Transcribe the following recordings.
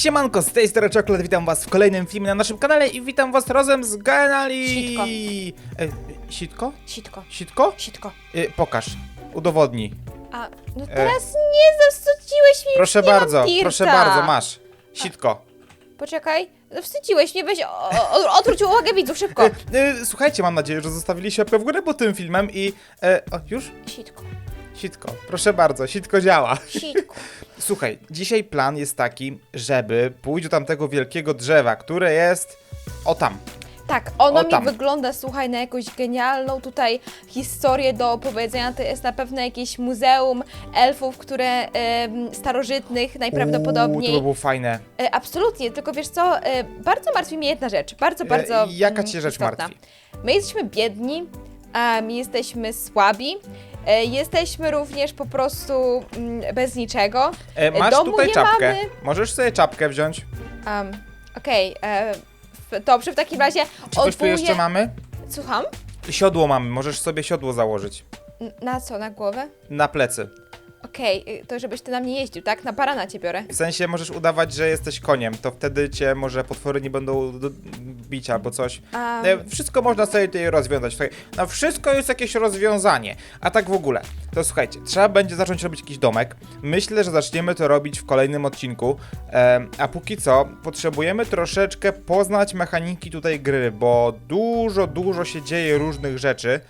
Siemanko, z tej strony Czekolad, witam was w kolejnym filmie na naszym kanale i witam was razem z Genali. Sitko. E, sitko? Sitko, Sitko? sitko. E, pokaż, udowodnij. A, no teraz nie zawstydziłeś mnie, Proszę już nie mam bardzo, dirta. proszę bardzo, masz. Sitko. Poczekaj, zawstydziłeś mnie, weź, o, o, odwróć uwagę widzów, szybko. E, e, słuchajcie, mam nadzieję, że zostawiliście łapkę w górę pod tym filmem i... E, o, już? Sitko, Sitko, proszę bardzo, sitko działa. sitko. Słuchaj, dzisiaj plan jest taki, żeby pójść do tamtego wielkiego drzewa, które jest... O tam. Tak, ono O, mi tam. wygląda, słuchaj, na jakąś genialną tutaj historię do opowiedzenia. To jest na pewno jakieś muzeum elfów, które starożytnych najprawdopodobniej. Uuu, to by było fajne. E, absolutnie, tylko wiesz co, e, bardzo martwi mnie jedna rzecz, bardzo, bardzo E, jaka mm, cię rzecz istotna. martwi? My jesteśmy biedni, a my jesteśmy słabi, e, jesteśmy również po prostu mm, bez niczego. E, masz domu tutaj nie czapkę. mamy. Możesz sobie czapkę wziąć. Um, Okej, e, w- dobrze, w takim razie Czy coś tu jeszcze mamy? Słucham? Siodło mamy, możesz sobie siodło założyć. N- Na co, na głowę? Na plecy. Okej, y, to żebyś ty na mnie jeździł, tak? Na barana cię biorę. W sensie możesz udawać, że jesteś koniem, to wtedy cię może potwory nie będą d- bić albo coś. A, E, Wszystko można sobie tutaj rozwiązać. Słuchaj, na wszystko jest jakieś rozwiązanie. A tak w ogóle, to słuchajcie, trzeba będzie zacząć robić jakiś domek. Myślę, że zaczniemy to robić w kolejnym odcinku. A póki co, potrzebujemy troszeczkę poznać mechaniki tutaj gry, bo dużo, dużo się dzieje różnych rzeczy.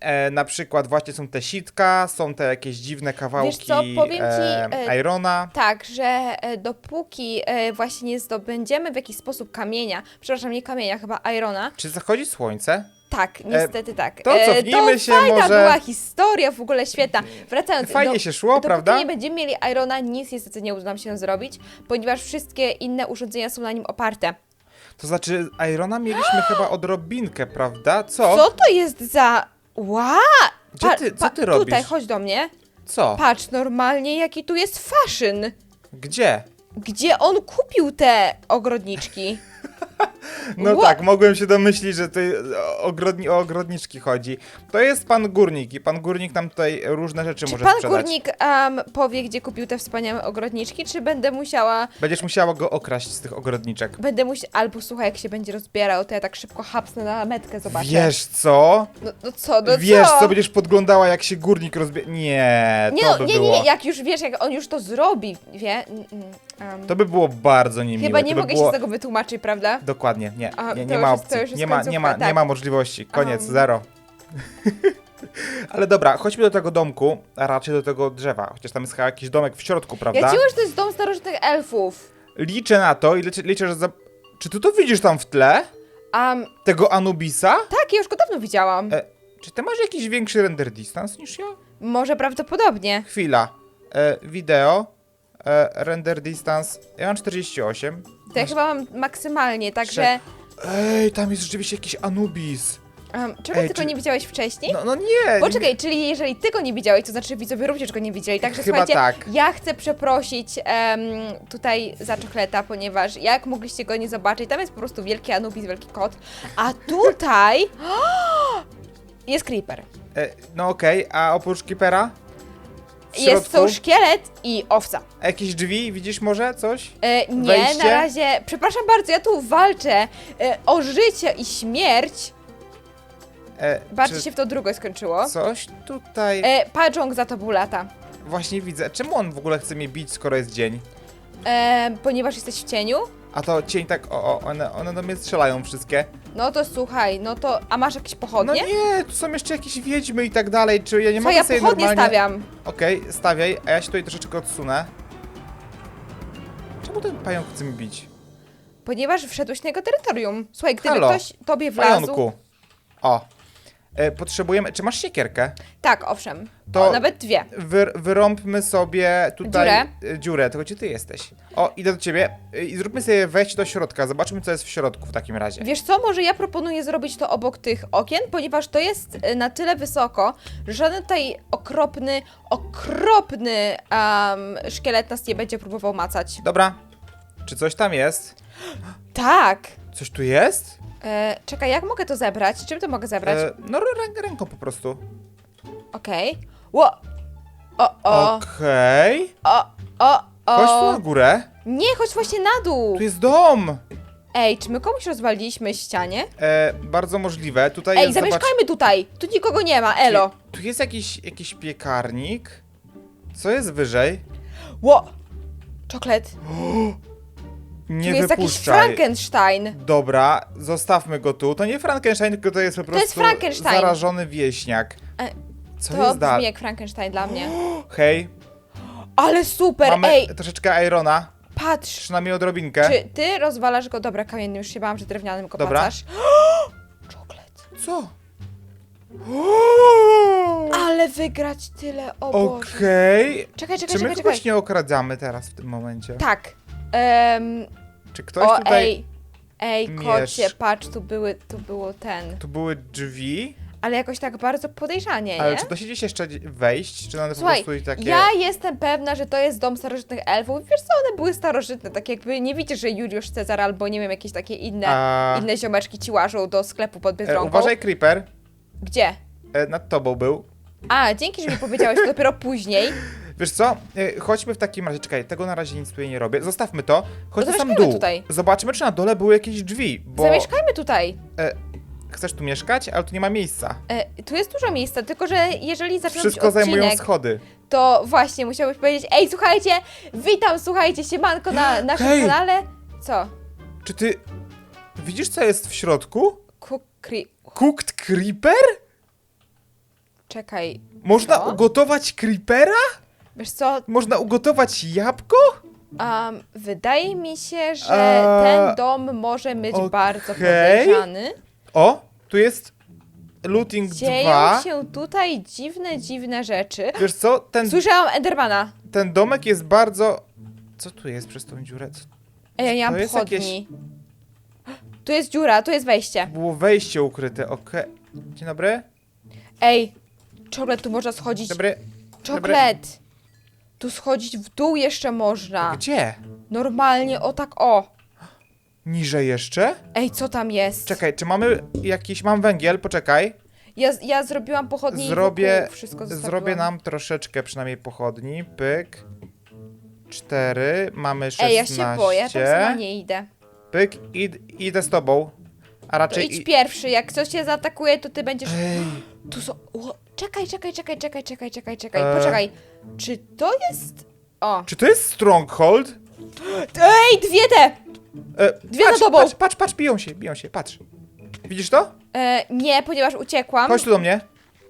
E, na przykład właśnie są te sitka, są te jakieś dziwne kawałki co, powiem ci, e, e, Irona. Tak, że e, dopóki e, właśnie nie zdobędziemy w jakiś sposób kamienia, przepraszam, nie kamienia, chyba irona, Czy zachodzi słońce? tak, niestety tak. E, to cofnijmy to się fajna może- była historia, w ogóle świetna. Wracając Fajnie do, się szło, prawda? nie będziemy mieli irona, nic niestety nie uda nam się zrobić, ponieważ wszystkie inne urządzenia są na nim oparte. To znaczy, Irona mieliśmy chyba odrobinkę, prawda? Co? Co to jest za... Ła! Gdzie ty- co ty robisz? Tutaj, chodź do mnie. Co? Patrz, normalnie jaki tu jest fashion. Gdzie? Gdzie on kupił te ogrodniczki? No Ła- tak, mogłem się domyślić, że tu o, ogrodni, o ogrodniczki chodzi. To jest pan górnik i pan górnik nam tutaj różne rzeczy Czy może pan sprzedać. górnik em, powie, gdzie kupił te wspaniałe ogrodniczki, czy będę musiała, Będziesz musiała go okraść z tych ogrodniczek. będę musiała, albo słuchaj, jak się będzie rozbierał, to ja tak szybko hapsnę na metkę, zobaczę. Wiesz co? No, no co, no Wiesz co? co? Będziesz podglądała jak się górnik rozbie... Nie, Nie, to no, by nie, nie, było... nie, jak już wiesz, jak on już to zrobi, wie? Mm, mm, em, To by było bardzo niemiłe. Chyba nie to by mogę było... się z tego wytłumaczyć, prawda? Dokładnie, nie, A, nie, to nie już ma jest- to opcji, już jest nie ma, nie, końcówka, ma, nie tak. ma możliwości, koniec, zero. Ale dobra, chodźmy do tego domku, a raczej do tego drzewa, chociaż tam jest chyba jakiś domek w środku, prawda? Ja ci mówię, że to jest dom starożytnych elfów. Liczę na to i liczę, liczę że za... Czy ty to widzisz tam w tle? Um, Tego Anubisa? tak, ja już go dawno widziałam. E, czy ty masz jakiś większy render distance niż ja? Może prawdopodobnie. Chwila. E, wideo. E, render distance. Ja mam 48. To ja chyba mam maksymalnie, także... Ej, tam jest rzeczywiście jakiś Anubis. Um, czego Ej, ty go czy- nie widziałeś wcześniej? No, no nie. Poczekaj, czyli jeżeli ty go nie widziałeś, to znaczy widzowie również go nie widzieli. Także Chyba słuchajcie, tak. ja chcę przeprosić em, tutaj za czokoleta, ponieważ jak mogliście go nie zobaczyć, tam jest po prostu wielki Anubis, wielki kot, a tutaj jest creeper. E, no okej, a oprócz Keepera? Jest środku? to szkielet i owca. Jakieś drzwi? Widzisz może coś? E, nie, Wejście? na razie, przepraszam bardzo, ja tu walczę e, o życie i śmierć. E, Bardziej czy się w to drugo skończyło. Coś tutaj E, Pajong za tobą lata. właśnie widzę. Czemu on w ogóle chce mnie bić, skoro jest dzień? E, ponieważ jesteś w cieniu, A to cień tak, o, o one, one do mnie strzelają wszystkie. no to słuchaj, no to, a masz jakieś No pochodnie? nie, tu są jeszcze jakieś wiedźmy i tak dalej, czy ja nie Co, mogę ja sobie pochodnie normalnie... stawiam. Okej, stawiaj, a ja się tutaj troszeczkę odsunę. Czemu ten pająk chce mi bić? Ponieważ wszedłeś na jego terytorium. Słuchaj, gdyby Halo, ktoś tobie wlazł... Pająku. O. E, potrzebujemy... Czy masz siekierkę? Tak, owszem. To- O, nawet dwie. Wy, wyrąbmy sobie tutaj Dziurę? e, dziurę, tylko gdzie ty jesteś? O, idę do ciebie e, i zróbmy sobie wejść do środka, zobaczmy co jest w środku w takim razie. Wiesz co, może ja proponuję zrobić to obok tych okien, ponieważ to jest na tyle wysoko, że żaden tutaj okropny, okropny em, szkielet nas nie będzie próbował macać. Dobra. Czy coś tam jest? Tak! Coś tu jest? E, czekaj, jak mogę to zebrać? Czym to mogę zebrać? E, no rę, ręką po prostu. Okej. Ło! O, o, Okej. o, o, Chodź tu O, na górę. nie, chodź właśnie na dół. Tu jest dom. Ej, czy my komuś rozwaliliśmy ścianie? E, bardzo możliwe. Tutaj Ej, jest, zobacz, zamieszkajmy tutaj. Tu nikogo nie ma, elo. Tu jest jakiś, jakiś piekarnik. Co jest wyżej? Ło! Czoklet. Nie jest jakiś wypuszczaj. Frankenstein. Dobra, zostawmy go tu. To nie Frankenstein, tylko to jest po prostu jest Frankenstein. zarażony wieśniak. E, Co To jest brzmi dalej? jak Frankenstein dla mnie. Hej, Ale super, mamy ej, troszeczkę Irona. patrz. Przynajmniej odrobinkę. Czy ty rozwalasz go? Dobra, kamiennym, już się bałam, że drewnianym go Dobra. pacasz. Czoklet. Co? Ale wygrać tyle, o Boże. Okej. Czekaj, Czy czekaj, my czekaj, kogoś czekaj. nie okradzamy teraz w tym momencie? Tak. Em, Czy ktoś o, tutaj... ej. Ej, miesz- kocie, patrz, tu były, tu było ten. Tu były drzwi, Ale jakoś tak bardzo podejrzanie, ale nie? czy da się gdzieś jeszcze wejść? Czy one Słuchaj, po prostu i takie... ja jestem pewna, że to jest dom starożytnych elfów. Wiesz co, one były starożytne, tak jakby nie widzisz, że Juliusz Cezar albo nie wiem, jakieś takie inne, A... inne ziomeczki ci łażą do sklepu pod E, Biedronką. uważaj, Creeper. Gdzie? E, nad tobą był. A, dzięki, że mi powiedziałeś to dopiero później. Wiesz co? E, chodźmy w takim razie. Czekaj, tego na razie nic tutaj nie robię. Zostawmy to. Chodź No na sam zamieszkajmy dół. tutaj. Zobaczmy, czy na dole były jakieś drzwi, bo... Zamieszkajmy tutaj. E, chcesz tu mieszkać? Ale tu nie ma miejsca. E, tu jest dużo miejsca, tylko że jeżeli zaczynamy Wszystko odcinek, zajmują schody. to właśnie musiałbyś powiedzieć, ej, słuchajcie, witam, słuchajcie, siemanko na naszym Hej! kanale. Co? Czy ty... Widzisz, co jest w środku? Kukri... Cooked Creeper? Czekaj, Można Co? ugotować Creepera? Wiesz co, Można ugotować jabłko? um, wydaje mi się, że A, ten dom może być bardzo podejrzany. O, tu jest looting Dzieją 2. się tutaj dziwne, dziwne rzeczy. Wiesz co? Ten, Słyszałam Endermana. ten domek jest bardzo... Co tu jest przez tą dziurę? Co Ej, ja nie To mam jest pochodni. Tu jest dziura, tu jest wejście. było wejście ukryte, okej. Dzień dobry. Ej, czoklet, tu można schodzić. Dobry. Czoklet! Tu schodzić w dół jeszcze można. Gdzie? Normalnie, o tak o. Niżej jeszcze? Ej, co tam jest? Czekaj, czy mamy jakiś... Mam węgiel, poczekaj. Ja, ja zrobiłam pochodnie Zrobię, i wokół wszystko zostawiłam. zrobię nam troszeczkę przynajmniej pochodni. Pyk. Cztery, mamy szesnaście. Ej, ja się boję, tam sama nie idę. Pyk, id, idę z tobą. A To raczej... idź i- pierwszy, jak coś cię zaatakuje, to ty będziesz... Ej, Tu są... O, czekaj, czekaj, czekaj, czekaj, czekaj, czekaj, czekaj, E. poczekaj. Czy to jest... O. czy to jest Stronghold? Ej, dwie te! E, Dwie patrz, za tobą. Patrz, patrz, patrz, biją się, biją się, patrz. Widzisz to? E, nie, ponieważ uciekłam. Chodź tu do mnie.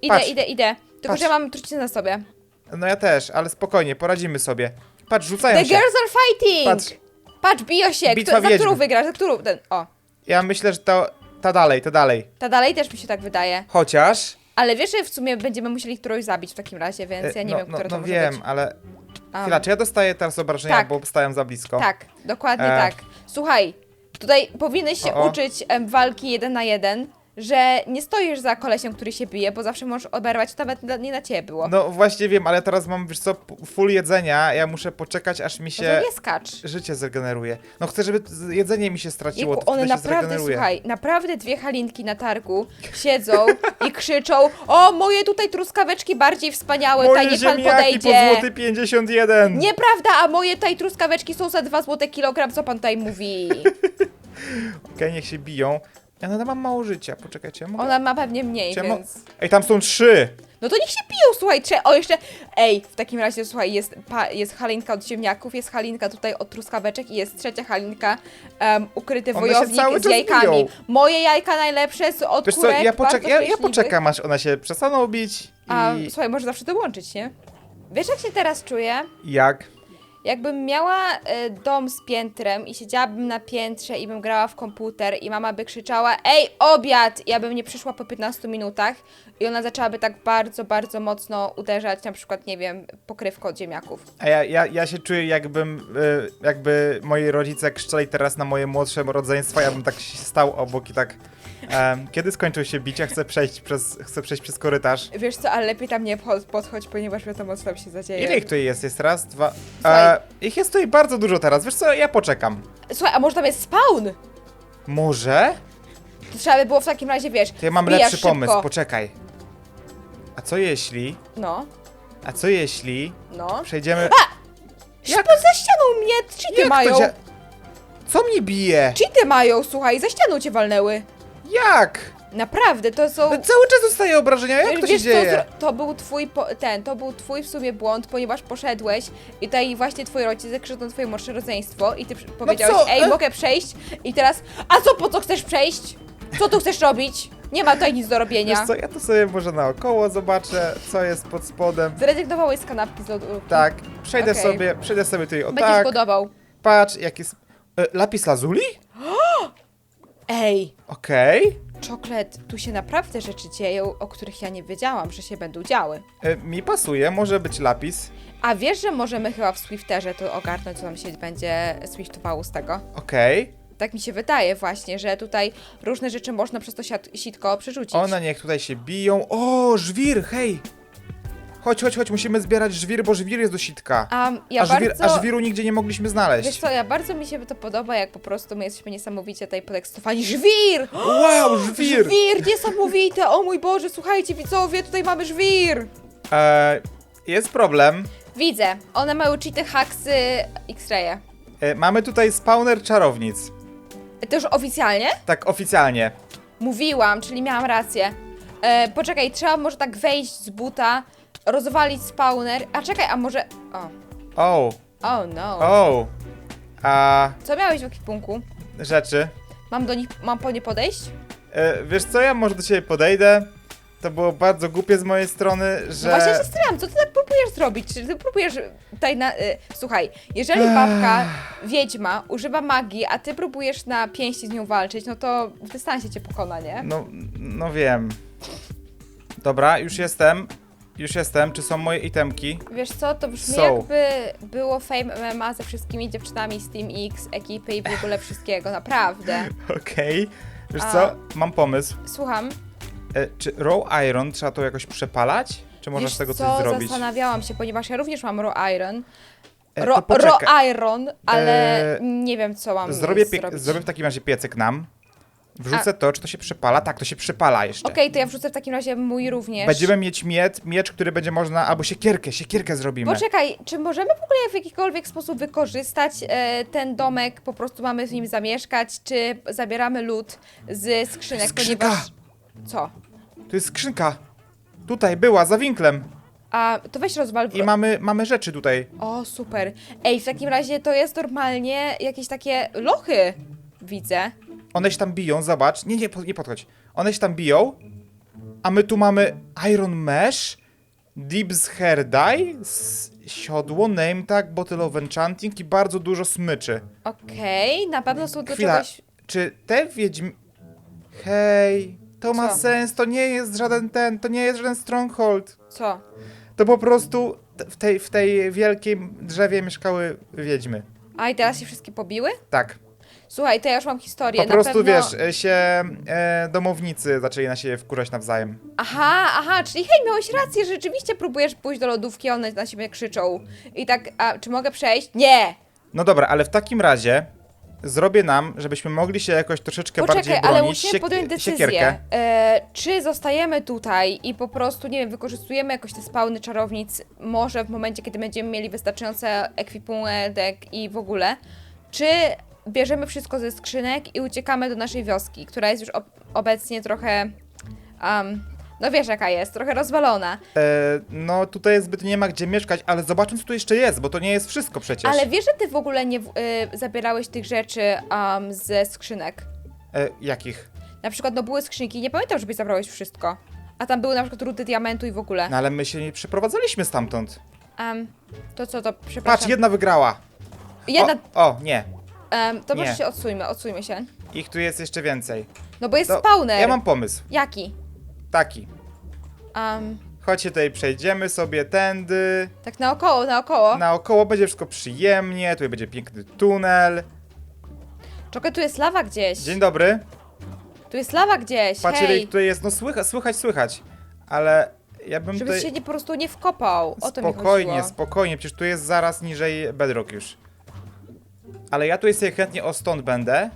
Idę, patrz. idę, idę. Tylko, Patrz. że mam trucizny na sobie. No ja też, ale spokojnie, poradzimy sobie. Patrz, rzucają The się. girls are fighting! Patrz, Patrz, biją się. Bitwa Kto, za wiedźm. którą wygrasz? Za którą? Ten, o. ja myślę, że to... Ta dalej, ta dalej. Ta dalej też mi się tak wydaje. Chociaż... Ale wiesz, że w sumie będziemy musieli którąś zabić w takim razie, więc ja nie no, wiem, no, która to no może wiem, być. ale... Um, Chwila, czy ja dostaję teraz obrażenia, Tak. bo stałem za blisko? Tak, dokładnie E. tak. Słuchaj, tutaj powinieneś się O, o. uczyć em, walki jeden na jeden, że nie stoisz za kolesiem, który się bije, bo zawsze możesz oberwać, to nawet na- nie na ciebie było. No właśnie wiem, ale teraz mam, wiesz co, p- full jedzenia, ja muszę poczekać, aż mi No się to nie skacz. życie zregeneruje. No chcę, żeby z- jedzenie mi się straciło, Jejku, to one wtedy się naprawdę, zregeneruje. słuchaj, naprawdę dwie halinki na targu siedzą i krzyczą o, moje tutaj truskaweczki bardziej wspaniałe, Moje tutaj niech pan ziemniaki po podejdzie. złoty 51! Nieprawda, a moje tutaj truskaweczki są za 2 złote kilogram, co pan tutaj mówi? Okej, niech się biją. Ja nadal mam mało życia, poczekajcie. Mogę... Ona ma pewnie mniej, Czemu? więc... Ej, tam są trzy! No to niech się biją, słuchaj, trze... O, jeszcze... Ej, w takim razie, słuchaj, jest, pa... jest halinka od ziemniaków, jest halinka tutaj od truskaweczek i jest trzecia halinka, um, ukryty One się wojownik cały z czas jajkami. biją. Moje jajka najlepsze z od Wiesz co, kurek, ja, poczek bardzo ja, ja szczęśliwych. poczekam, aż one się przestaną bić A, i... słuchaj, może zawsze dołączyć, nie? Wiesz, jak się teraz czuję? Jak? Jakbym miała e, dom z piętrem i siedziałabym na piętrze i bym grała w komputer i mama by krzyczała Ej, obiad! Ja bym nie przyszła po 15 minutach i ona zaczęłaby tak bardzo, bardzo mocno uderzać na przykład, nie wiem, pokrywką od ziemniaków. A ja, ja, ja się czuję jakbym, y, jakby moi rodzice krzyczeli teraz na moje młodsze rodzeństwa, ja bym tak stał obok i tak... kiedy skończył się bicie? Chcę przejść przez, chcę przejść przez korytarz. Wiesz co, ale lepiej tam nie po- podchodź, ponieważ wiadomo, co tam się zadzieje. Ile ich tutaj jest? Jest raz, dwa... Słuchaj. E, ich jest tutaj bardzo dużo teraz, wiesz co, ja poczekam. Słuchaj, a może tam jest spawn? Może? To trzeba by było w takim razie, wiesz, To ja mam wbijasz lepszy pomysł, szybko. poczekaj. A co jeśli... No, A co jeśli no. przejdziemy... Jak? za ścianą mnie cheaty Jak mają. dzia... Co mnie bije? Cheaty mają, słuchaj, za ścianą cię walnęły. Jak? Naprawdę, to są... No Cały czas dostaję obrażenia, jak to się Wiesz co, dzieje? zro- to był twój, po, ten, to był twój w sumie błąd, ponieważ poszedłeś i tutaj właśnie twój rodzic zakrzyczał na twoje młodsze rodzeństwo i ty przy- powiedziałeś, co? ej, E? mogę przejść i teraz, a co, po co chcesz przejść? Co tu chcesz robić? Nie ma tutaj nic do robienia. Wiesz co, ja to sobie może naokoło zobaczę, co jest pod spodem. Zrezygnowałeś z kanapki z lodówki. Tak, przejdę Okej. sobie, przejdę sobie tutaj o Będziesz tak. godował. Patrz, jak jest... E, lapis lazuli? Ej, Okej. czoklet, tu się naprawdę rzeczy dzieją, o których ja nie wiedziałam, że się będą działy. E, Mi pasuje, może być lapis. A wiesz, że możemy chyba w Swifterze to ogarnąć, co nam się będzie swiftowało z tego? Okej. Tak mi się wydaje właśnie, że tutaj różne rzeczy można przez to siat- sitko przerzucić. One niech tutaj się biją. O, żwir, hej! Chodź, chodź, chodź, musimy zbierać żwir, bo żwir jest do sitka. A ja a, żwir, bardzo... a żwiru nigdzie nie mogliśmy znaleźć. Wiesz co, ja bardzo mi się to podoba, jak po prostu my jesteśmy niesamowicie tutaj podekscytowani. Żwir! Wow, żwir! Żwir, niesamowite! O mój Boże, słuchajcie widzowie, tutaj mamy żwir! E, jest problem. Widzę, one mają cheaty, haksy, x-raye. E, mamy tutaj spawner czarownic. To już oficjalnie? Tak oficjalnie. Mówiłam, czyli miałam rację. E, poczekaj, trzeba może tak wejść z buta, rozwalić spawner. A czekaj, a może... O, O, oh no. o. A Co miałeś w ekwipunku? rzeczy. Mam do nich, mam po nie podejść? E, wiesz co, ja może do ciebie podejdę. To było bardzo głupie z mojej strony, że... No właśnie się zastanawiam, co ty tak próbujesz zrobić? Czy ty próbujesz tutaj na... Y, słuchaj, jeżeli babka, wiedźma, używa magii, a ty próbujesz na pięści z nią walczyć, no to w dystansie cię pokona, nie? No, no wiem. Dobra, już jestem. Już jestem. Czy są moje itemki? Wiesz co, to brzmi Są. jakby było Fame MMA ze wszystkimi dziewczynami z Team X, ekipy i w ogóle wszystkiego, naprawdę. Okej. Wiesz A- co? Mam pomysł. Słucham. E, czy raw iron trzeba to jakoś przepalać? Czy można Wiesz z tego co, coś zrobić? zastanawiałam się, ponieważ ja również mam raw iron. E, Ro, to poczekaj. raw iron, ale E, nie wiem co mam Zrobię, pie- zrobić. zrobię w takim razie piecyk nam. Wrzucę to, czy to się przepala? Tak, to się przepala jeszcze. Okej, to ja wrzucę w takim razie mój również. Będziemy mieć miecz, miecz, który będzie można, albo siekierkę, siekierkę zrobimy. Poczekaj, czy możemy w ogóle w jakikolwiek sposób wykorzystać e, ten domek, po prostu mamy w nim zamieszkać, czy zabieramy lód z skrzynek, Skrzynka! ponieważ... Co? Tu jest skrzynka. Tutaj była, za winklem. A, to weź rozwal... I mamy, mamy rzeczy tutaj. O, super. Ej, w takim razie to jest normalnie jakieś takie lochy, widzę. One się tam biją, zobacz. Nie, nie, nie podchodź. One się tam biją. A my tu mamy Iron Mesh, Deep's Hair Dye, s- siodło, name tag, Bottle of Enchanting i bardzo dużo smyczy. Okej, na pewno są do Chwila, czegoś... czy te wiedźm... Hej, to ma Co? sens, to nie jest żaden ten, to nie jest żaden stronghold. Co? To po prostu w tej, w tej wielkim drzewie mieszkały wiedźmy. A i teraz się wszystkie pobiły? Tak. Słuchaj, to ja już mam historię. Po prostu na pewno... wiesz, e, się e, domownicy zaczęli na siebie wkurzać nawzajem. Aha, aha, czyli hej, miałeś rację, rzeczywiście próbujesz pójść do lodówki, one na siebie krzyczą. I tak, a czy mogę przejść? Nie! No dobra, ale w takim razie zrobię nam, żebyśmy mogli się jakoś troszeczkę Poczekaj, bardziej ale bronić. musimy siek- podjąć decyzję. Siekierkę. E, czy zostajemy tutaj i po prostu, nie wiem, wykorzystujemy jakoś te spawny czarownic, może w momencie, kiedy będziemy mieli wystarczające ekwipunek i w ogóle, czy bierzemy wszystko ze skrzynek i uciekamy do naszej wioski, która jest już ob obecnie trochę, um, no wiesz jaka jest, trochę rozwalona. E, no tutaj zbyt nie ma gdzie mieszkać, ale zobaczmy co tu jeszcze jest, bo to nie jest wszystko przecież. Ale wiesz, że ty w ogóle nie y, zabierałeś tych rzeczy um, ze skrzynek? E, jakich? Na przykład, no były skrzynki, nie pamiętam, żebyś zabrałeś wszystko. A tam były na przykład rudy diamentu i w ogóle. No ale my się nie przeprowadzaliśmy stamtąd. Um, to co, to przepraszam. Patrz, jedna wygrała. Jedna, O, o nie. Em, to może nie. się odsuńmy, odsuńmy się. Ich tu jest jeszcze więcej. No bo jest To spawner. Ja mam pomysł. Jaki? Taki. Um, Chodźcie tutaj, przejdziemy sobie tędy. tak naokoło, naokoło. Naokoło będzie wszystko przyjemnie, tutaj będzie piękny tunel. Czekaj, tu jest lawa gdzieś. Dzień dobry. Tu jest lawa gdzieś, Patrzcie, hej. tutaj jest, no słychać, słychać, słychać. Ale ja bym Żebyś tutaj... się nie, po prostu nie wkopał. O to mi spokojnie, spokojnie, przecież tu jest zaraz niżej bedrock już. Ale ja tutaj sobie chętnie o stąd będę.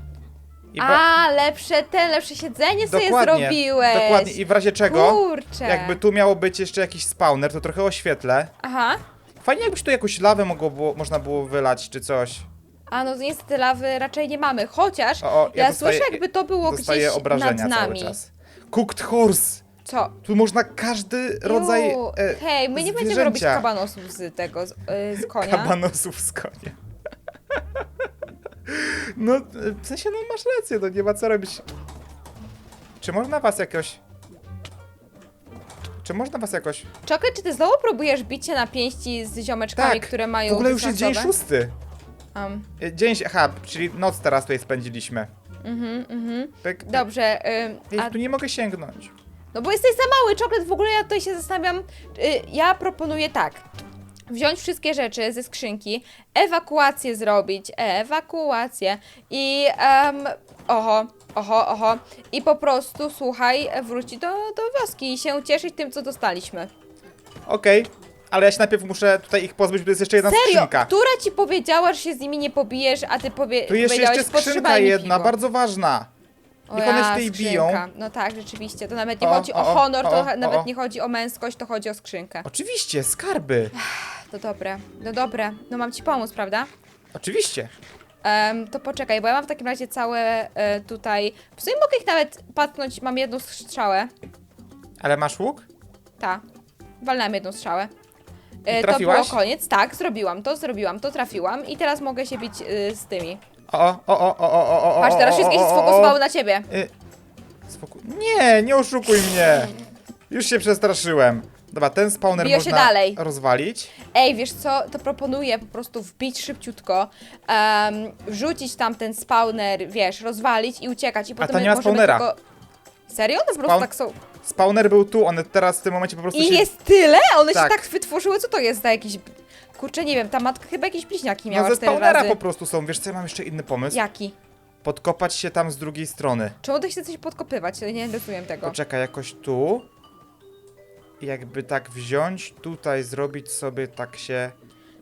I A, lepsze ten, lepsze siedzenie sobie zrobiłeś. Dokładnie, i w razie czego, Kurczę. jakby tu miało być jeszcze jakiś spawner, to trochę oświetlę. Aha. Fajnie jakbyś tu jakąś lawę mogło było, można było wylać, czy coś. A no niestety lawy raczej nie mamy, chociaż O, o, ja ja, dostaję- słyszę jakby to było Dostaję gdzieś obrażenia nad cały nami. czas. Cooked horse! Co? Tu można każdy rodzaj Ju, e, Hej, my nie będziemy robić zwierzęcia. kabanosów z tego, z, y, z konia. Kabanosów z konia. No, w sensie, no masz rację, no nie ma co robić. Czy można was jakoś... Czy można was jakoś... Czokry, czy ty znowu próbujesz bicie na pięści z ziomeczkami, Tak, które mają w ogóle już jest dzień dystansowe? szósty. Um, E, Dzień, aha, czyli noc teraz tutaj spędziliśmy. mhm, mhm. Tak, Dobrze, ym, Ja a, tu nie mogę sięgnąć. no bo jesteś za mały, czokret, w ogóle ja tutaj się zastanawiam, y, ja proponuję tak, wziąć wszystkie rzeczy ze skrzynki, ewakuację zrobić, ewakuację i em, oho, oho, oho i po prostu, słuchaj, wrócić do, do wioski i się cieszyć tym, co dostaliśmy. Okej, ale ja się najpierw muszę tutaj ich pozbyć, bo jest jeszcze jedna Serio, skrzynka. która ci powiedziała, że się z nimi nie pobijesz, a ty powie Tu jest powiedziałeś, jeszcze skrzynka "Podtrzymaj mi jedna, piwo". bardzo ważna. O Niech one ja, się tutaj skrzynka. biją. No tak, rzeczywiście. To nawet nie O, chodzi o, o, honor, to o, o, nawet o. nie chodzi o męskość, to chodzi o skrzynkę. Oczywiście, skarby. To dobre, no dobre. No mam ci pomóc, prawda? Oczywiście. Em, to poczekaj, bo ja mam w takim razie całe e, tutaj... W sumie mogę ich nawet patknąć, mam jedną strzałę. Ale masz łuk? Ta. Walnęłam jedną strzałę. E, to trafiłaś? było koniec. Tak, zrobiłam to, zrobiłam to, trafiłam i teraz mogę się bić e, z tymi. O, o, o, o, o, o, o, Patrz, teraz o, wszystkie o, się o, o, sfokusowały na ciebie. Y, spokój. Nie, nie oszukuj mnie. Już się przestraszyłem. Dobra, ten spawner Biją się można dalej. rozwalić. Ej, wiesz co, to proponuję po prostu wbić szybciutko, em, wrzucić tam ten spawner, wiesz, rozwalić i uciekać i potem to nie ma możemy spawnera. tylko... Serio? One po prostu Spawn- tak są... Spawner był tu, one teraz w tym momencie po prostu I się... jest tyle? One Tak. się tak wytworzyły? Co to jest za jakiś... Kurczę, nie wiem, ta matka chyba jakieś bliźniaki No miała ze cztery spawnera razy. po prostu są. Wiesz co, ja mam jeszcze inny pomysł. Jaki? Podkopać się tam z drugiej strony. Czemu ty chcesz coś podkopywać? Nie rozumiem tego. Poczekaj, jakoś tu. I Jakby tak wziąć, tutaj zrobić sobie tak się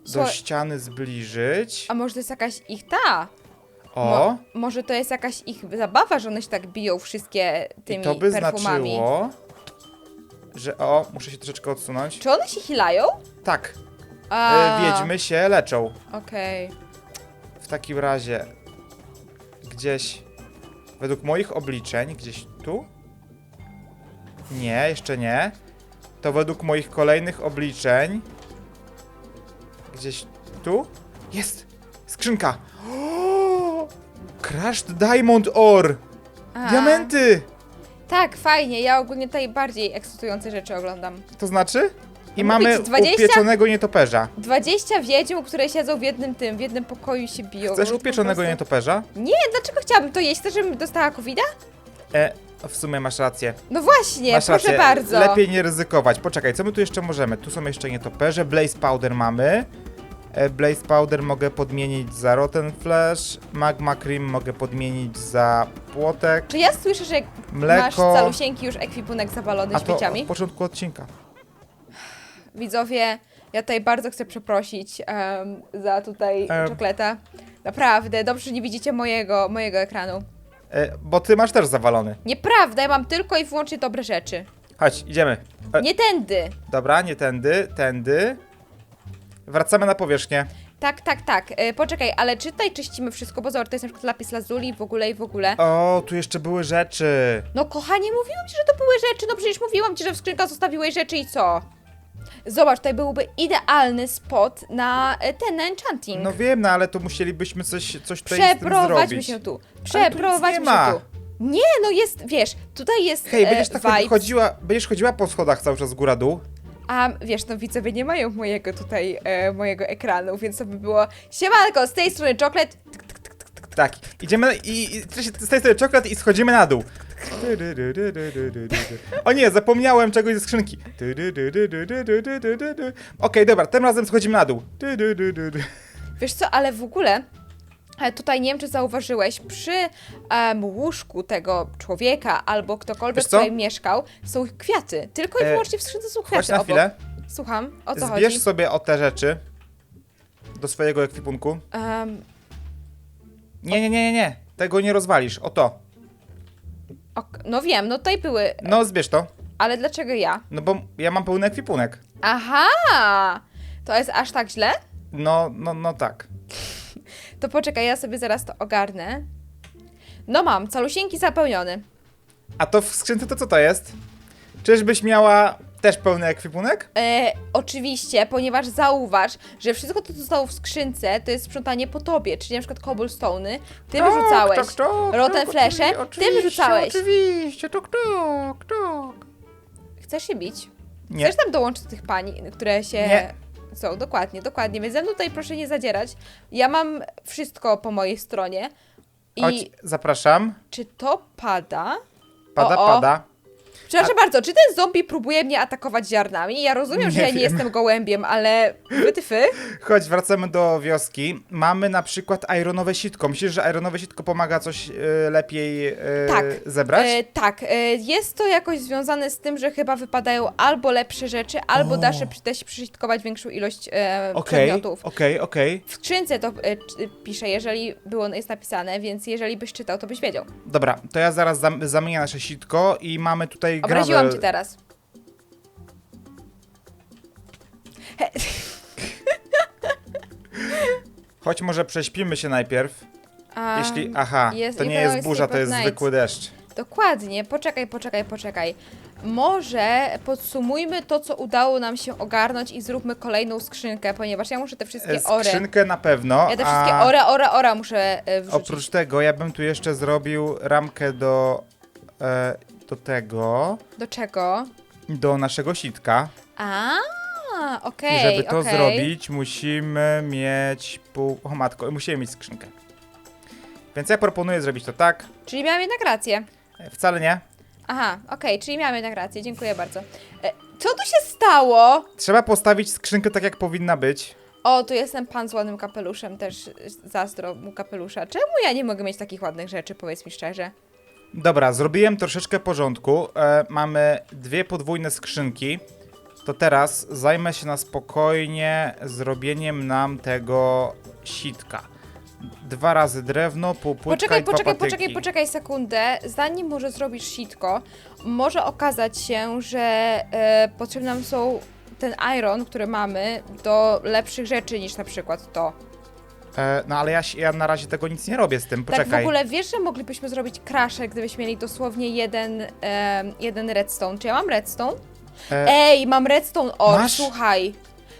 do Słuchaj- ściany zbliżyć. A może to jest jakaś ich ta? O, Mo może to jest jakaś ich zabawa, że one się tak biją wszystkie i tymi to by perfumami. znaczyło, że o, muszę się troszeczkę odsunąć. Czy one się hilają? Tak, A, e, wiedźmy się leczą. Okej. W takim razie gdzieś według moich obliczeń, gdzieś tu? Nie, jeszcze nie. To według moich kolejnych obliczeń gdzieś tu? Jest! Skrzynka! O! Crushed Diamond Ore! A. Diamenty! Tak, fajnie. Ja ogólnie tutaj bardziej ekscytujące rzeczy oglądam. To znaczy? I mamy mówić, 20? upieczonego nietoperza. 20 wiedźm, które siedzą w jednym tym, w jednym pokoju i się biją. Chcesz No, upieczonego po prostu- nietoperza? Nie, dlaczego chciałabym to jeść? Chcesz, żebym dostała covid E, w sumie masz rację. No właśnie, Masz proszę rację. bardzo. Lepiej nie ryzykować. Poczekaj, co my tu jeszcze możemy? Tu są jeszcze nietoperze. Blaze Powder mamy. E, Blaze Powder mogę podmienić za Rotten Flash. Magma Cream mogę podmienić za płotek. Czy ja słyszę, że Mleko. masz calusieńki już ekwipunek zawalony A to śmieciami? od początku odcinka. Widzowie, ja tutaj bardzo chcę przeprosić em, za tutaj Em. czokoleta. Naprawdę, dobrze, że nie widzicie mojego, mojego ekranu. E, bo ty masz też zawalony. Nieprawda, ja mam tylko i wyłącznie dobre rzeczy. Chodź, idziemy. E, Nie tędy. Dobra, nie tędy, tędy. Wracamy na powierzchnię. Tak, tak, tak. E, poczekaj, ale czy tutaj czyścimy wszystko? Bo zobacz, to jest na przykład lapis lazuli w ogóle i w ogóle. O, tu jeszcze były rzeczy. No kochanie, mówiłam ci, że to były rzeczy. No przecież mówiłam ci, że w skrzynka zostawiłeś rzeczy i co? Zobacz, tutaj byłby idealny spot na e, ten na enchanting. No wiem, no ale to musielibyśmy coś, coś tutaj z tym Przeprowadźmy zrobić. się tu. Ale tu nic Przeprowadźmy nie ma. się tu. Nie, no jest, wiesz, tutaj jest Hej, e, będziesz tak vibes, chodziła, będziesz chodziła po schodach cały czas góra-dół. a wiesz, no widzowie nie mają mojego tutaj, e, mojego ekranu, więc to by było siemanko, z tej strony czoklet, Tak, idziemy i, i z tej strony czekolad i schodzimy na dół. O nie, zapomniałem czegoś ze skrzynki. Okej, dobra, tym razem schodzimy na dół. Wiesz co, ale w ogóle e, tutaj nie wiem, czy zauważyłeś, przy em, łóżku tego człowieka albo ktokolwiek Wiesz co? tutaj mieszkał, są kwiaty. Tylko i E, wyłącznie w skrzynce są kwiaty Chodź na obok. chwilę. Słucham, o co Zbierz chodzi? sobie o te rzeczy do swojego ekwipunku. Em, Nie, nie, nie, nie, nie. Tego nie rozwalisz. O to. Ok, no wiem, no tutaj były, No, zbierz to. ale dlaczego ja? No bo ja mam pełny ekwipunek. Aha! To jest aż tak źle? No, no, no tak. To poczekaj, ja sobie zaraz to ogarnę. No mam, calusieńki zapełniony. A to w skrzynce to co to jest? Czyżbyś miała też pełny ekwipunek? E, oczywiście, ponieważ zauważ, że wszystko to, co zostało w skrzynce, to jest sprzątanie po tobie, czyli na przykład cobblestone'y, ty Tak, wyrzucałeś, tak, tak, rotten tak, flesze, oczywiście, ty wyrzucałeś. Oczywiście, tak, tak, tak. Chcesz się bić? Nie. Chcesz tam dołączyć do tych pań, które się... Nie. Są, dokładnie, dokładnie, więc ze mną tutaj proszę nie zadzierać. Ja mam wszystko po mojej stronie. I Chodź, zapraszam. czy to pada? Pada, O, o. pada. Przepraszam bardzo, czy ten zombie próbuje mnie atakować ziarnami? Ja rozumiem, że ja nie wiem. jestem gołębiem, ale wytyfy? Chodź, wracamy do wioski. Mamy na przykład ironowe sitko. Myślisz, że ironowe sitko pomaga coś y, lepiej y, Tak. zebrać? E, tak, e, jest to jakoś związane z tym, że chyba wypadają albo lepsze rzeczy, albo O. da się, się przesitkować większą ilość e, Okej, przedmiotów. okej, okej. W skrzynce to e, pisze, jeżeli było jest napisane, więc jeżeli byś czytał, to byś wiedział. Dobra, to ja zaraz zam zamienię nasze sitko i mamy tutaj Obraziłam cię teraz. He, Chodź, może prześpimy się najpierw. a, Jeśli. Aha, jest- to nie jest burza, to jest night. zwykły deszcz. Dokładnie, poczekaj, poczekaj, poczekaj. Może podsumujmy to, co udało nam się ogarnąć i zróbmy kolejną skrzynkę, ponieważ ja muszę te wszystkie E, ory. Skrzynkę na pewno. Ja te wszystkie a ora, ora, ora muszę e, wrzucić. Oprócz tego, ja bym tu jeszcze zrobił ramkę do. E, do tego. Do czego? Do naszego sitka. A, I okej, żeby to okej. zrobić, musimy mieć pół. O matko, musimy mieć skrzynkę. Więc ja proponuję zrobić to tak. Czyli miałam jednak rację. E, Wcale nie. Aha, okej, czyli miałam jednak rację, dziękuję bardzo. E, co tu się stało? Trzeba postawić skrzynkę tak, jak powinna być. O, tu jestem pan z ładnym kapeluszem, też zazdro mu kapelusza. Czemu ja nie mogę mieć takich ładnych rzeczy, powiedz mi szczerze? Dobra, zrobiłem troszeczkę porządku. E, mamy dwie podwójne skrzynki. To teraz zajmę się na spokojnie zrobieniem nam tego sitka. Dwa razy drewno, pół płytka Poczekaj, i dwa poczekaj, patyki. poczekaj, poczekaj sekundę. Zanim może zrobisz sitko, może okazać się, że e, potrzebne nam są ten iron, który mamy, do lepszych rzeczy niż na przykład to. E, no ale ja, się- ja na razie tego nic nie robię z tym. Poczekaj. Tak w ogóle wiesz, że moglibyśmy zrobić crasher, gdybyśmy mieli dosłownie jeden, jeden redstone. Czy ja mam redstone? E, Ej, mam redstone ore, masz? słuchaj.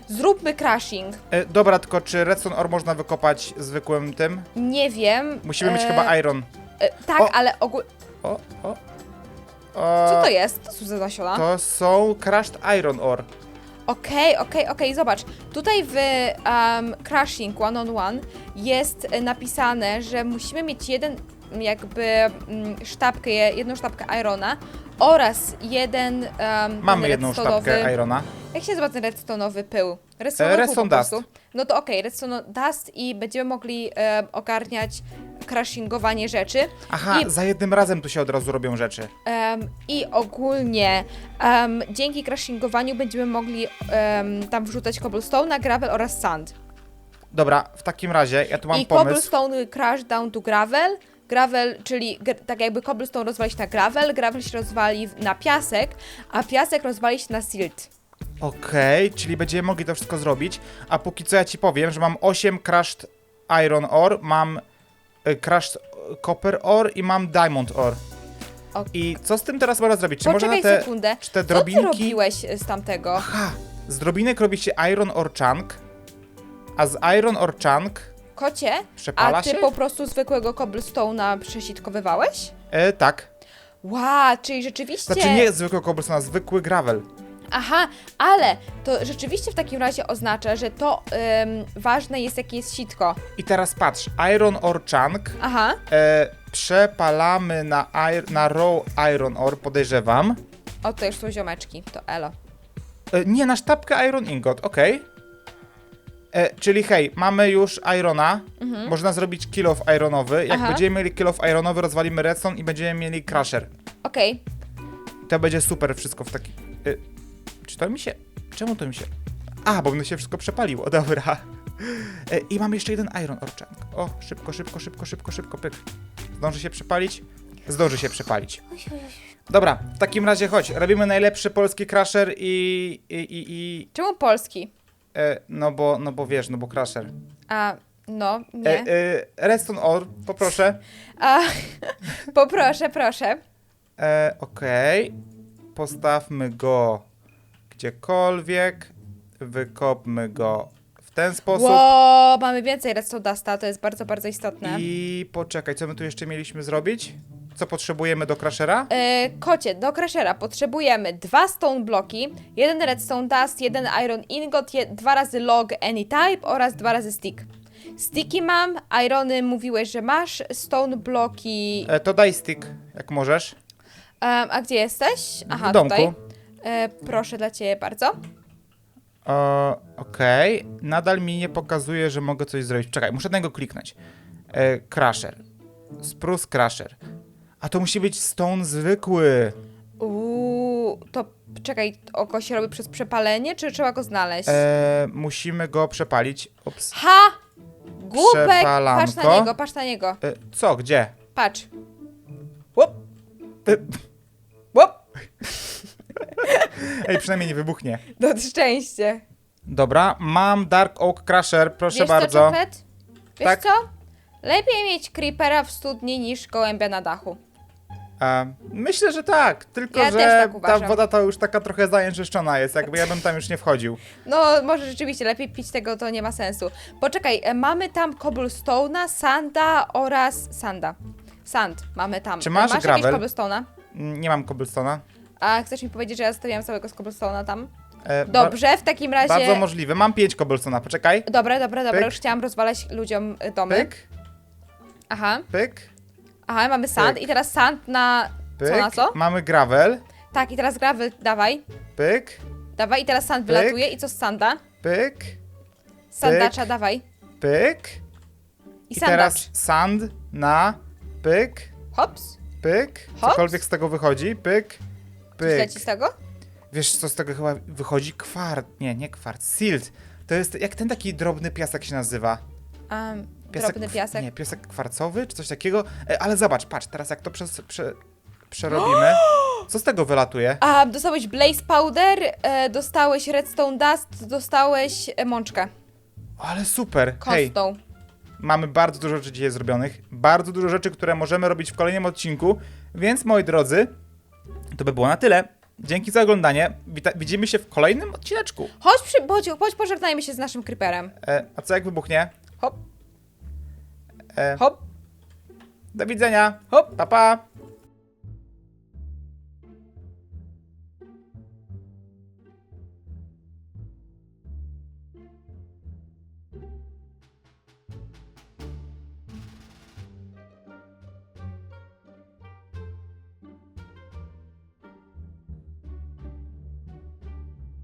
Zróbmy crashing. e, dobra, tylko czy redstone ore można wykopać zwykłym tym? Nie wiem. Musimy mieć e, chyba iron. E, tak, O. ale ogólnie. O, o. o Co to jest? To są za nasiona? To są crushed iron ore. Okej, okej, okej, zobacz. Tutaj w um, Crashing One on One jest napisane, że musimy mieć jeden jakby mm, sztabkę, je- jedną sztabkę Irona oraz jeden um, Mamy jedną redstone'owy- sztabkę irona. Jak się nazywa ten redstone'owy pył? Redstone po dust. No to okej, redstone dust i będziemy mogli e, ogarniać crashingowanie rzeczy. Aha, I- za jednym razem tu się od razu robią rzeczy. Em, I ogólnie em, dzięki crashingowaniu będziemy mogli em, tam wrzucać cobblestone, gravel oraz sand. Dobra, w takim razie ja tu mam I pomysł. cobblestone crash down to gravel. Gravel, czyli gr- tak jakby cobblestone rozwali się na gravel, gravel się rozwali w- na piasek, a piasek rozwali się na silt. Okej, czyli będziemy mogli to wszystko zrobić. A póki co ja ci powiem, że mam 8 crushed iron ore, mam y, crushed copper ore i mam diamond ore. Ok. I co z tym teraz można zrobić? Czy Poczekaj można te, sekundę. czy te Co ty drobinki... robiłeś e, z tamtego? Aha, z drobinek robi się iron ore chunk, a z iron ore chunk Kocie? przepala A ty się? po prostu zwykłego cobblestone'a przesitkowywałeś? E, tak. Wow, czyli rzeczywiście... Znaczy nie zwykłego cobblestone, a zwykły gravel. Aha, ale to rzeczywiście w takim razie oznacza, że to ym, ważne jest, jakie jest sitko. I teraz patrz, iron ore chunk Aha, e, przepalamy na, ir- na raw iron ore, podejrzewam. o to już są ziomeczki, to elo. E, nie, na sztabkę iron ingot, okej. E, Czyli hej, mamy już irona, można zrobić kill of ironowy. Jak Mhm. Aha. będziemy mieli kill of ironowy, rozwalimy redstone i będziemy mieli crusher. Okej, To będzie super wszystko w taki... E, czy to mi się... Czemu to mi się... A, bo mi się wszystko przepaliło, dobra. E, I mam jeszcze jeden iron ore chunk. O, szybko, szybko, szybko, szybko, szybko, pyk. Zdąży się przepalić? Zdąży się przepalić. Dobra, w takim razie chodź, robimy najlepszy polski crusher i... i, i, i czemu polski? E, no bo, no bo wiesz, no bo Crusher. A, no, nie. E, e, redstone ore, poproszę. A, poproszę, proszę. E, Okej. Postawmy go gdziekolwiek. Wykopmy go w ten sposób. Ło, mamy więcej redstone dusta, to jest bardzo, bardzo istotne. I poczekaj, co my tu jeszcze mieliśmy zrobić? Co potrzebujemy do Crushera? E, kocie, do Crashera potrzebujemy dwa stone bloki, jeden redstone dust, jeden iron ingot, je, dwa razy log any type oraz dwa razy stick. Sticky mam, irony mówiłeś, że masz, stone bloki... E, to daj stick, jak możesz. Em, a gdzie jesteś? Aha, w domku. tutaj. E, proszę dla ciebie bardzo. Okej. Nadal mi nie pokazuje, że mogę coś zrobić. Czekaj, muszę na niego kliknąć. E, crusher. Spruce Crusher. A to musi być stone zwykły. Uuu, to czekaj, oko się robi przez przepalenie, czy trzeba go znaleźć? E, musimy go przepalić. Ups. Ha! Głupek! Patrz na Przepalanko. niego, patrz na niego. E, co, gdzie? Patrz. Łop. E, Łop! ej, przynajmniej nie wybuchnie. No szczęście. Dobra, mam Dark Oak Crusher, proszę Wiesz bardzo. co, Czoklet? Wiesz Tak. co? Lepiej mieć creepera w studni niż gołębia na dachu. E, myślę, że tak, tylko Ja że też tak ta uważam. woda to już taka trochę zanieczyszczona jest, jakby ja bym tam już nie wchodził. No, może rzeczywiście lepiej pić tego, to nie ma sensu. Poczekaj, e, mamy tam cobblestone'a, sanda oraz sanda. Sand mamy tam. Czy masz masz gravel? jakieś cobblestone'a? Mm, Nie mam cobblestone'a. A chcesz mi powiedzieć, że ja zostawiłam całego z cobblestone'a tam? E, ba- Dobrze, w takim razie... Bardzo możliwe. Mam pięć cobblestone'a, poczekaj. Dobra, dobra, dobra, Pyk. już chciałam rozwalać ludziom y, domy. Pyk, Aha, pyk, aha, mamy sand Pyk. i teraz sand na... pyk. Co na co? Mamy gravel. Tak, i teraz gravel, dawaj. Pyk, Dawaj, i teraz sand Pyk. wylatuje. I co z sanda? pyk, Sandacza, dawaj. pyk. I, I sandacz. teraz sand na pyk, Hops. pyk. Hops. Cokolwiek z tego wychodzi. Pyk, pyk. leci z tego? Wiesz, co z tego chyba wychodzi? Kwart. Nie, nie kwart. Silt. To jest jak ten taki drobny piasek się nazywa. Um, drobny piasek. Nie, piasek kwarcowy czy coś takiego. E, ale zobacz, patrz, teraz jak to przez, prze, przerobimy. Co z tego wylatuje? A, dostałeś blaze powder, e, dostałeś redstone dust, dostałeś e, mączkę Ale super. Hej, kostną. mamy bardzo dużo rzeczy dzisiaj zrobionych. Bardzo dużo rzeczy, które możemy robić w kolejnym odcinku. Więc moi drodzy, to by było na tyle. Dzięki za oglądanie. Wita widzimy się w kolejnym odcineczku. Chodź, przy, chodź, chodź pożegnajmy się z naszym creeperem. E, a co jak wybuchnie? Hop, E, hop. do widzenia. Hop, pa pa.